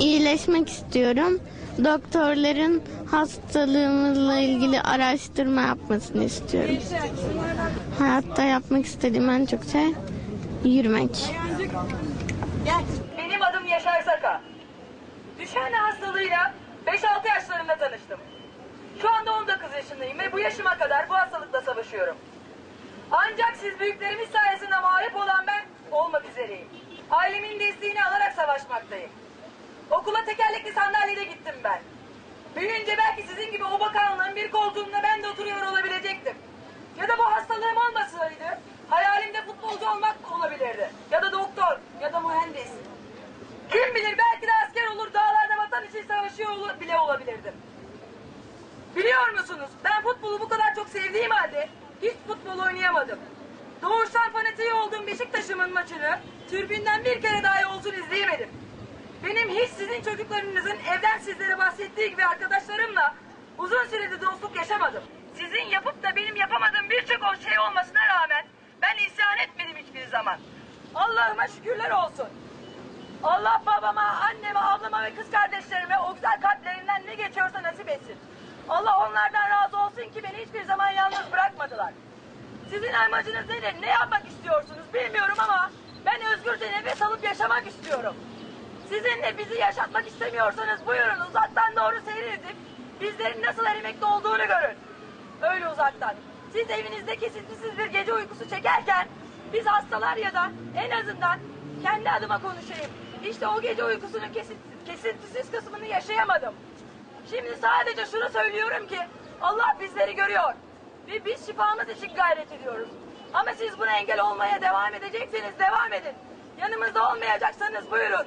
İyileşmek istiyorum. Doktorların hastalığımızla ilgili araştırma yapmasını istiyorum. Hayatta yapmak istediğim en çok şey yürümek. Benim adım Yaşar Saka. Düşen hastalığıyla 5-6 yaşlarında tanıştım. Şu anda 19 yaşındayım ve bu yaşıma kadar bu hastalıkla savaşıyorum. Ancak siz büyüklerimiz sayesinde mağlup olan ben olmak üzereyim. Ailemin desteğini alarak. Okula tekerlekli sandalyeyle gittim ben. Büyüyünce belki sizin gibi o bakanlığın bir koltuğunda ben de oturuyor olabilecektim. Ya da bu hastalığım olmasaydı hayalimde futbolcu olmak olabilirdi. Ya da doktor ya da mühendis. Kim bilir belki de asker olur dağlarda vatan için savaşıyor olur, bile olabilirdim. Biliyor musunuz ben futbolu bu kadar çok sevdiğim halde hiç futbol oynayamadım. Doğuştan fanatiği olduğum Beşiktaş'ımın maçını türbünden bir kere dahi olsun izleyemedim. Benim hiç sizin çocuklarınızın evden sizlere bahsettiği gibi arkadaşlarımla uzun süredir dostluk yaşamadım. Sizin yapıp da benim yapamadığım birçok o şey olmasına rağmen ben isyan etmedim hiçbir zaman. Allah'ıma şükürler olsun. Allah babama, anneme, ablama ve kız kardeşlerime o güzel kalplerinden ne geçiyorsa nasip etsin. Allah onlardan razı olsun ki beni hiçbir zaman yalnız bırakmadılar. Sizin amacınız nedir? Ne yapmak istiyorsunuz bilmiyorum ama ben özgürce nefes alıp yaşamak istiyorum. Sizin de bizi yaşatmak istemiyorsanız buyurun uzaktan doğru seyredip bizlerin nasıl erimekte olduğunu görün. Öyle uzaktan. Siz evinizde kesintisiz bir gece uykusu çekerken biz hastalar ya da en azından kendi adıma konuşayım. İşte o gece uykusunun kesin- kesintisiz kısmını yaşayamadım. Şimdi sadece şunu söylüyorum ki Allah bizleri görüyor. Ve biz şifamız için gayret ediyoruz. Ama siz buna engel olmaya devam edecekseniz devam edin. Yanımızda olmayacaksanız buyurun.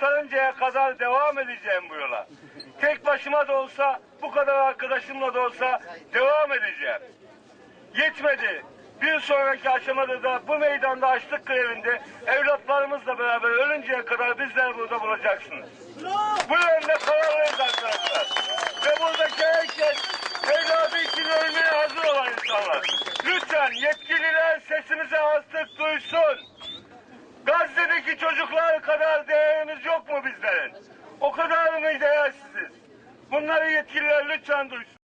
kurtarıncaya kadar devam edeceğim bu yola. Tek başıma da olsa, bu kadar arkadaşımla da olsa devam edeceğim. Yetmedi. Bir sonraki aşamada da bu meydanda açlık grevinde evlatlarımızla beraber ölünceye kadar bizler burada bulacaksınız. Bu yönde kararlıyız arkadaşlar. Ve buradaki herkes evladı için ölmeye hazır olan insanlar. Lütfen yetkililer sesimizi artık duysun. Gazze'deki çocuklar kadar değerimiz bizlerin? O kadar mı değersiziz? Bunları yetkililer lütfen duysun.